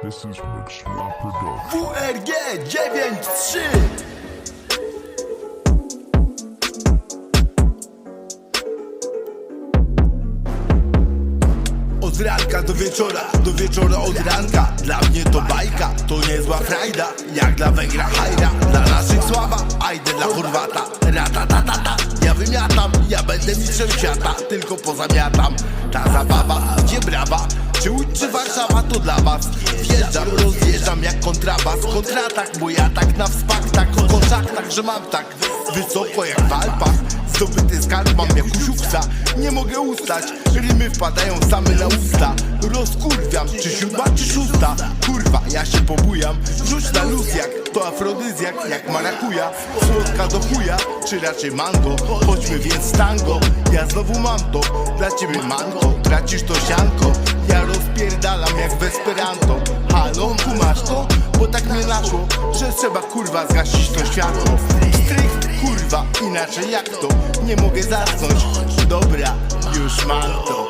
This is Mix. WRG 93 Od ranka do wieczora, do wieczora od ranka. Dla mnie to bajka, to niezła frajda. Jak dla Węgra hajda, dla naszych sława. A idę dla Chorwata, ratatatata Ja wymiatam, ja będę mistrzem świata. Tylko pozamiatam, ta zabawa Gdzie brawa, czy czy Warszawa to dla was? Wjeżdżam, rozjeżdżam jak kontrabas. Kontratak, bo ja tak na wspaktach W kontraktach, że mam tak Wysoko jak w Alpach. Zdobyty skarb mam jak u Siuksa Nie mogę ustać, rymy wpadają same na usta. Rozkurwiam, czy siódma, czy szósta. Kurwa, ja się pobujam. Rzuć na luz jak to afrodyzjak Jak marakuja, słodka do chuja Czy raczej mango, chodźmy więc tango. Ja znowu mam to, dla ciebie mango. Tracisz to sianko, w Esperanto Halo, kumasz to? Bo tak mnie naszło Że trzeba kurwa zgasić to światło Strych, kurwa, inaczej jak to? Nie mogę zasnąć Dobra, już mam to